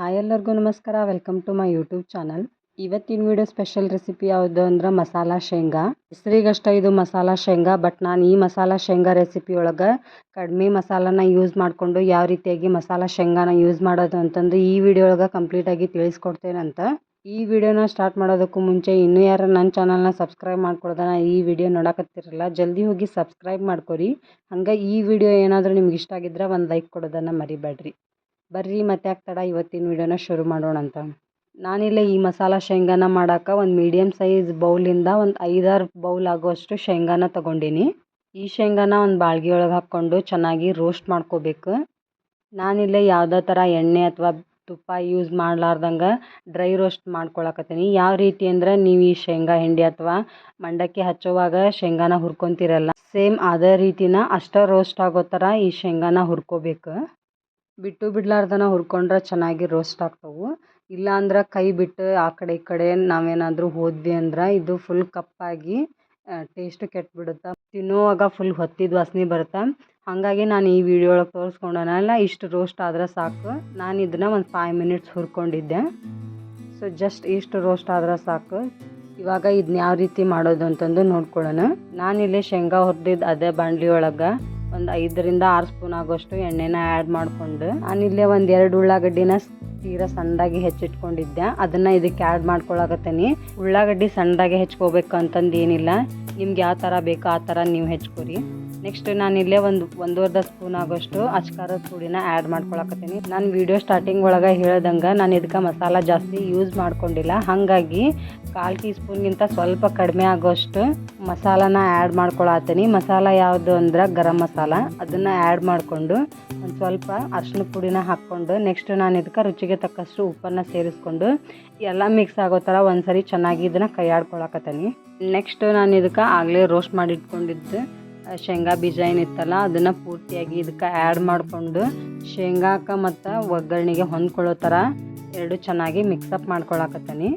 Hi ಎಲ್ಲರಿಗೂ ನಮಸ್ಕಾರ. Welcome to my YouTube channel ಇವತ್ತಿನ ವಿಡಿಯೋ ಸ್ಪೆಷಲ್ ರೆಸಿಪಿ ಯಾವುದು ಅಂದ್ರೆ ಮಸಾಲ ಶೇಂಗಾ. ಹೆಸರಿಗಷ್ಟೇ ಇದು ಮಸಾಲ ಶೇಂಗಾ ಬಟ್ ನಾನು ಈ ಮಸಾಲ ಶೇಂಗಾ ರೆಸಿಪಿ ಒಳಗೆ ಕಡಿಮೆ ಮಸಾಲಾನ ಯೂಸ್ ಮಾಡಿಕೊಂಡು ಯಾವ ರೀತಿಯಾಗಿ ಮಸಾಲ ಶೇಂಗಾನ ಯೂಸ್ ಮಾಡೋದು ಅಂತಂದು ಈ ವಿಡಿಯೋ ಒಳಗೆ ಕಂಪ್ಲೀಟಾಗಿ ತಿಳಿಸ್ಕೊಡ್ತೇನಂತ ಈ ವಿಡಿಯೋನ ಸ್ಟಾರ್ಟ್ ಮಾಡೋದಕ್ಕೂ ಮುಂಚೆ ಇನ್ನೂ ಯಾರು ನನ್ನ ಚಾನಲ್ನ ಸಬ್ಸ್ಕ್ರೈಬ್ ಮಾಡ್ಕೊಳ್ದಾನ ಈ ವಿಡಿಯೋ ನೋಡಕತ್ತಿರಲ್ಲ, ಜಲ್ದಿ ಹೋಗಿ ಸಬ್ಸ್ಕ್ರೈಬ್ ಮಾಡ್ಕೊರಿ. ಹಂಗೆ ಈ ವಿಡಿಯೋ ಏನಾದರೂ ನಿಮ್ಗೆ ಇಷ್ಟ ಆಗಿದ್ರೆ ಒಂದು ಲೈಕ್ ಕೊಡೋದನ್ನು ಮರಿಬೇಡ್ರಿ. ಬರ್ರಿ, ಮತ್ತೆ ಯಾಕೆ ತಡ ಇವತ್ತಿನ ವಿಡಿಯೋನ ಶುರು ಮಾಡೋಣ ಅಂತ. ನಾನಿಲ್ಲಿ ಈ ಮಸಾಲ ಶೇಂಗಾನ ಮಾಡೋಕೆ ಒಂದು ಮೀಡಿಯಮ್ ಸೈಜ್ ಬೌಲಿಂದ ಒಂದು ಐದಾರು ಬೌಲ್ ಆಗುವಷ್ಟು ಶೇಂಗಾನ ತೊಗೊಂಡೀನಿ. ಈ ಶೇಂಗಾನ ಒಂದು ಬಾಳ್ಗೆ ಒಳಗೆ ಹಾಕ್ಕೊಂಡು ಚೆನ್ನಾಗಿ ರೋಸ್ಟ್ ಮಾಡ್ಕೋಬೇಕು. ನಾನಿಲ್ಲೇ ಯಾವುದೇ ಥರ ಎಣ್ಣೆ ಅಥವಾ ತುಪ್ಪ ಯೂಸ್ ಮಾಡಲಾರ್ದಂಗೆ ಡ್ರೈ ರೋಸ್ಟ್ ಮಾಡ್ಕೊಳಕತ್ತೀನಿ. ಯಾವ ರೀತಿ ಅಂದ್ರೆ ನೀವು ಈ ಶೇಂಗಾ ಹಿಂಡಿ ಅಥವಾ ಮಂಡಕ್ಕಿ ಹಚ್ಚುವಾಗ ಶೇಂಗಾನ ಹುರ್ಕೊತಿರಲ್ಲ, ಸೇಮ್ ಅದೇ ರೀತಿನ ಅಷ್ಟೇ ರೋಸ್ಟ್ ಆಗೋ ಥರ ಈ ಶೇಂಗಾನ ಹುರ್ಕೋಬೇಕು. ಬಿಟ್ಟು ಬಿಡ್ಲಾರ್ದನ ಹುರ್ಕೊಂಡ್ರೆ ಚೆನ್ನಾಗಿ ರೋಸ್ಟ್ ಆಗ್ತವೆ. ಇಲ್ಲ ಅಂದ್ರೆ ಕೈ ಬಿಟ್ಟು ಆ ಕಡೆ ಈ ಕಡೆ ನಾವೇನಾದರೂ ಹೋದ್ವಿ ಅಂದ್ರೆ ಇದು ಫುಲ್ ಕಪ್ಪಾಗಿ ಟೇಸ್ಟ್ ಕೆಟ್ಬಿಡುತ್ತೆ. ತಿನ್ನುವಾಗ ಫುಲ್ ಹೊತ್ತಿದ ವಾಸನೆ ಬರುತ್ತೆ. ಹಾಗಾಗಿ ನಾನು ಈ ವಿಡಿಯೋ ಒಳಗೆ ತೋರಿಸ್ಕೊಂಡನಲ್ಲ ಇಷ್ಟು ರೋಸ್ಟ್ ಆದ್ರೆ ಸಾಕು. ನಾನು ಇದನ್ನ ಒಂದು ಫೈವ್ ಮಿನಿಟ್ಸ್ ಹುರ್ಕೊಂಡಿದ್ದೆ. ಸೊ ಜಸ್ಟ್ ಇಷ್ಟು ರೋಸ್ಟ್ ಆದ್ರೆ ಸಾಕು. ಇವಾಗ ಇದನ್ನ ಯಾವ ರೀತಿ ಮಾಡೋದು ಅಂತಂದು ನೋಡ್ಕೊಳ್ಳೋಣ ನಾನಿಲ್ಲಿ ಶೇಂಗಾ ಹುರಿದಿದ್ದು ಅದೇ ಬಾಂಡ್ಲಿ ಒಳಗೆ ಒಂದು ಐದರಿಂದ ಆರು ಸ್ಪೂನ್ ಆಗೋಷ್ಟು ಎಣ್ಣೆನ ಆ್ಯಡ್ ಮಾಡಿಕೊಂಡು ನಾನಿಲ್ಲೇ ಒಂದು ಎರಡು ಉಳ್ಳಾಗಡ್ಡಿನ ತೀರಾ ಸಣ್ಣದಾಗಿ ಹೆಚ್ಚಿಟ್ಕೊಂಡಿದ್ದೆ. ಅದನ್ನು ಇದಕ್ಕೆ ಆ್ಯಡ್ ಮಾಡ್ಕೊಳಕತ್ತೀನಿ. ಉಳ್ಳಾಗಡ್ಡಿ ಸಣ್ಣದಾಗಿ ಹೆಚ್ಕೋಬೇಕು ಅಂತಂದು ಏನಿಲ್ಲ ನಿಮ್ಗೆ ಯಾವ ಥರ ಬೇಕೋ ಆ ಥರ ನೀವು ಹೆಚ್ಕೊರಿ. ನೆಕ್ಸ್ಟ್ ನಾನು ಇಲ್ಲೇ ಒಂದು ಒಂದೂವರೆ ಸ್ಪೂನ್ ಆಗೋಷ್ಟು ಅಚ್ಕಾರದ ಪುಡಿನ ಆ್ಯಡ್ ಮಾಡ್ಕೊಳಕತ್ತೀನಿ. ನಾನು ವಿಡಿಯೋ ಸ್ಟಾರ್ಟಿಂಗ್ ಒಳಗೆ ಹೇಳ್ದಂಗೆ ನಾನು ಇದಕ್ಕೆ ಮಸಾಲ ಜಾಸ್ತಿ ಯೂಸ್ ಮಾಡ್ಕೊಂಡಿಲ್ಲ. ಹಾಗಾಗಿ ಕಾಲು ಟೀ ಸ್ಪೂನ್ಗಿಂತ ಸ್ವಲ್ಪ ಕಡಿಮೆ ಆಗೋಷ್ಟು ಮಸಾಲಾನ ಆ್ಯಡ್ ಮಾಡ್ಕೊಳತ್ತೀನಿ ಮಸಾಲ ಯಾವುದು ಅಂದ್ರೆ ಗರಂ ಮಸಾಲ. ಅದನ್ನು ಆ್ಯಡ್ ಮಾಡಿಕೊಂಡು ಒಂದು ಸ್ವಲ್ಪ ಅರ್ಶಿನ ಪುಡಿನ ಹಾಕ್ಕೊಂಡು ನೆಕ್ಸ್ಟ್ ನಾನು ಇದಕ್ಕೆ ರುಚಿಗೆ ತಕ್ಕಷ್ಟು ಉಪ್ಪನ್ನು ಸೇರಿಸ್ಕೊಂಡು ಎಲ್ಲ ಮಿಕ್ಸ್ ಆಗೋ ಥರ ಒಂದ್ಸರಿ ಚೆನ್ನಾಗಿ ಇದನ್ನು ಕೈ ಆಡ್ಕೊಳಕತ್ತೀನಿ ನೆಕ್ಸ್ಟ್ ನಾನು ಇದಕ್ಕೆ ಆಗಲೇ ರೋಸ್ಟ್ ಮಾಡಿ ಇಟ್ಕೊಂಡಿದ್ದು ಶೇಂಗಾ ಬೀಜ ಏನಿತ್ತಲ್ಲ, ಅದನ್ನು ಪೂರ್ತಿಯಾಗಿ ಇದಕ್ಕೆ ಆ್ಯಡ್ ಮಾಡಿಕೊಂಡು ಶೇಂಗಾಕ ಮತ್ತು ಒಗ್ಗರಣೆಗೆ ಹೊಂದ್ಕೊಳ್ಳೋ ಥರ ಎರಡು ಚೆನ್ನಾಗಿ ಮಿಕ್ಸಪ್ ಮಾಡ್ಕೊಳಕತ್ತೀನಿ.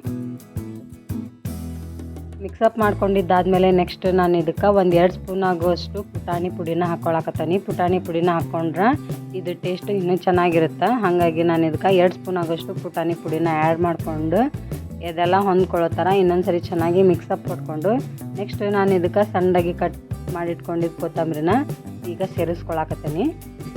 ಮಿಕ್ಸಪ್ ಮಾಡ್ಕೊಂಡಿದ್ದಾದಮೇಲೆ ನೆಕ್ಸ್ಟ್ ನಾನು ಇದಕ್ಕೆ ಒಂದು ಎರಡು ಸ್ಪೂನ್ ಆಗುವಷ್ಟು ಪುಟಾಣಿ ಪುಡಿನ ಹಾಕ್ಕೊಳಕತ್ತೀನಿ ಪುಟಾಣಿ ಪುಡಿನ ಹಾಕ್ಕೊಂಡ್ರೆ ಇದು ಟೇಸ್ಟ್ ಇನ್ನೂ ಚೆನ್ನಾಗಿರುತ್ತೆ. ಹಾಗಾಗಿ ನಾನು ಇದಕ್ಕೆ ಎರಡು ಸ್ಪೂನ್ ಆಗೋಷ್ಟು ಪುಟಾಣಿ ಪುಡಿನ ಆ್ಯಡ್ ಮಾಡಿಕೊಂಡು ಇದೆಲ್ಲ ಹೊಂದ್ಕೊಳ್ಳೋ ಥರ ಇನ್ನೊಂದು ಸರಿ ಚೆನ್ನಾಗಿ ಮಿಕ್ಸಪ್ ಕೊಟ್ಕೊಂಡು ನೆಕ್ಸ್ಟ್ ನಾನು ಇದಕ್ಕೆ ಸಣ್ಣದಾಗಿ ಕಟ್ ಮಾಡಿಟ್ಕೊಂಡಿದ್ದು ಕೊತ್ತಂಬರಿನ ಈಗ ಸೇರಿಸ್ಕೊಳಕತ್ತೀನಿ.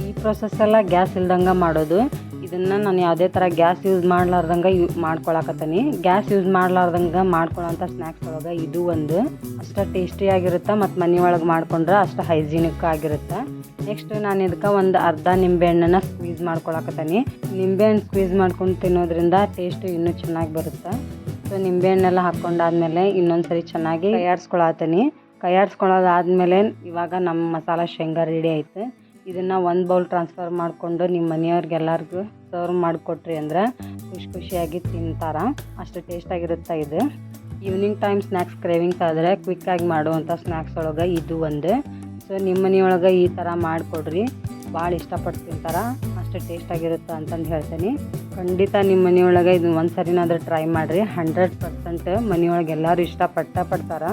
ಈ ಪ್ರೊಸೆಸ್ ಎಲ್ಲ ಗ್ಯಾಸ್ ಇಲ್ದಂಗೆ ಮಾಡೋದು. ಇದನ್ನು ನಾನು ಯಾವುದೇ ಥರ ಗ್ಯಾಸ್ ಯೂಸ್ ಮಾಡ್ಲಾರ್ದಂಗೆ ಯೂ, ಮಾಡ್ಕೊಳಕತ್ತೀನಿ. ಗ್ಯಾಸ್ ಯೂಸ್ ಮಾಡ್ಲಾರ್ದಂಗೆ ಮಾಡ್ಕೊಳ್ಳೋಂಥ ಸ್ನ್ಯಾಕ್ಸ್ ಒಳಗೆ ಇದು ಒಂದು. ಅಷ್ಟು ಟೇಸ್ಟಿಯಾಗಿರುತ್ತೆ ಮತ್ತು ಮನೆ ಒಳಗೆ ಮಾಡ್ಕೊಂಡ್ರೆ ಅಷ್ಟು ಹೈಜೀನಿಕ್ ಆಗಿರುತ್ತೆ. ನೆಕ್ಸ್ಟ್ ನಾನು ಇದಕ್ಕೆ ಒಂದು ಅರ್ಧ ನಿಂಬೆಹಣ್ಣನ್ನು ಸ್ಕ್ವೀಸ್ ಮಾಡ್ಕೊಳಕತ್ತೀನಿ. ನಿಂಬೆಹಣ್ಣು ಸ್ಕ್ವೀಸ್ ಮಾಡ್ಕೊಂಡು ತಿನ್ನೋದ್ರಿಂದ ಟೇಸ್ಟ್ ಇನ್ನೂ ಚೆನ್ನಾಗಿ ಬರುತ್ತೆ. ಸೊ ನಿಂಬೆಹಣ್ಣೆಲ್ಲ ಹಾಕ್ಕೊಂಡಾದ್ಮೇಲೆ ಇನ್ನೊಂದು ಸರಿ ಚೆನ್ನಾಗಿ ಕೈಯಾಡ್ಸ್ಕೊಳ್ಳೋದಾದ್ಮೇಲೆ ಇವಾಗ ನಮ್ಮ ಮಸಾಲ ಶೇಂಗಾ ರೆಡಿ ಐತೆ. ಇದನ್ನು ಒಂದು ಬೌಲ್ ಟ್ರಾನ್ಸ್ಫರ್ ಮಾಡಿಕೊಂಡು ನಿಮ್ಮ ಮನೆಯವ್ರಿಗೆಲ್ಲರಿಗೂ ಸರ್ವ್ ಮಾಡಿಕೊಟ್ರಿ ಅಂದ್ರೆ ಖುಷಿ ಖುಷಿಯಾಗಿ ತಿಂತಾರೆ. ಅಷ್ಟು ಟೇಸ್ಟಾಗಿರುತ್ತೆ ಇದು. ಈವ್ನಿಂಗ್ ಟೈಮ್ ಸ್ನ್ಯಾಕ್ಸ್ ಕ್ರೇವಿಂಗ್ಸ್ ಆದರೆ ಕ್ವಿಕ್ಕಾಗಿ ಮಾಡುವಂಥ ಸ್ನ್ಯಾಕ್ಸ್ ಒಳಗೆ ಇದು ಒಂದು. ಸೊ ನಿಮ್ಮ ಮನೆಯೊಳಗೆ ಈ ಥರ ಮಾಡಿಕೊಡ್ರಿ. ಭಾಳ ಇಷ್ಟಪಟ್ಟು ತಿಂತಾರೆ. ಅಷ್ಟು ಟೇಸ್ಟಾಗಿರುತ್ತೆ ಅಂತಂದು ಹೇಳ್ತೀನಿ. ಖಂಡಿತ ನಿಮ್ಮ ಮನೆಯೊಳಗೆ ಇದು ಒಂದು ಸರಿನಾದರೂ ಟ್ರೈ ಮಾಡಿರಿ. ಹಂಡ್ರೆಡ್ ಪರ್ಸೆಂಟ್ ಮನೆಯೊಳಗೆ ಎಲ್ಲರೂ ಇಷ್ಟಪಟ್ಟ ಪಡ್ತಾರೆ.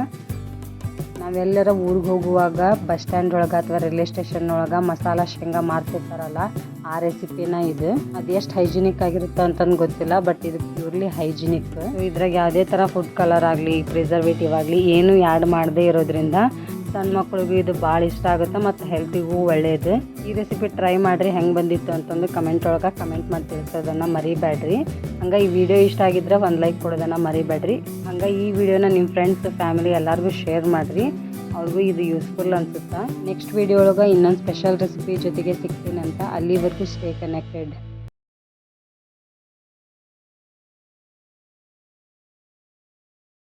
ನಾವೆಲ್ಲರ ಊರಿಗೆ ಹೋಗುವಾಗ ಬಸ್ ಸ್ಟ್ಯಾಂಡ್ ಒಳಗೆ ಅಥವಾ ರೈಲ್ವೆ ಸ್ಟೇಷನ್ ಒಳಗೆ ಮಸಾಲ ಶೇಂಗಾ ಮಾರ್ತಿರ್ತಾರಲ್ಲ, ಆ ರೆಸಿಪಿನ ಇದು. ಅದು ಎಷ್ಟು ಹೈಜಿನಿಕ್ ಆಗಿರುತ್ತೆ ಅಂತಂದು ಗೊತ್ತಿಲ್ಲ, ಬಟ್ ಇದು ಪ್ಯೂರ್ಲಿ ಹೈಜಿನಿಕ್. ಇದ್ರಾಗ ಯಾವುದೇ ಥರ ಫುಡ್ ಕಲರ್ ಆಗಲಿ, ಪ್ರಿಸರ್ವೇಟಿವ್ ಆಗಲಿ, ಏನು ಆ್ಯಡ್ ಮಾಡದೇ ಇರೋದ್ರಿಂದ ಸಣ್ಣ ಮಕ್ಳಿಗೂ ಇದು ಭಾಳ ಇಷ್ಟ ಆಗುತ್ತೆ ಮತ್ತು ಹೆಲ್ತಿಗೂ ಒಳ್ಳೆಯದು ಈ ರೆಸಿಪಿ ಟ್ರೈ ಮಾಡಿರಿ, ಹೆಂಗೆ ಬಂದಿತ್ತು ಅಂತಂದು ಕಮೆಂಟ್ ಒಳಗೆ ಕಮೆಂಟ್ ಮಾಡಿ ತಿಳಿಸೋದನ್ನು ಮರಿಬೇಡ್ರಿ. ಹಂಗೆ ಈ ವಿಡಿಯೋ ಇಷ್ಟ ಆಗಿದ್ರೆ ಒಂದು ಲೈಕ್ ಕೊಡೋದನ್ನು ಮರಿಬೇಡ್ರಿ. ಹಂಗೆ ಈ ವಿಡಿಯೋನ ನಿಮ್ಮ ಫ್ರೆಂಡ್ಸ್ ಫ್ಯಾಮಿಲಿ ಎಲ್ಲರಿಗೂ ಶೇರ್ ಮಾಡಿರಿ. ಅವ್ರಿಗೂ ಇದು ಯೂಸ್ಫುಲ್ ಅನ್ಸುತ್ತಾ. ನೆಕ್ಸ್ಟ್ ವಿಡಿಯೋ ಒಳಗೆ ಇನ್ನೊಂದು ಸ್ಪೆಷಲ್ ರೆಸಿಪಿ ಜೊತೆಗೆ ಸಿಗ್ತೀನಿ ಅಂತ ಅಲ್ಲಿವರೆಗೂ ಸ್ಟೇ ಕನೆಕ್ಟೆಡ್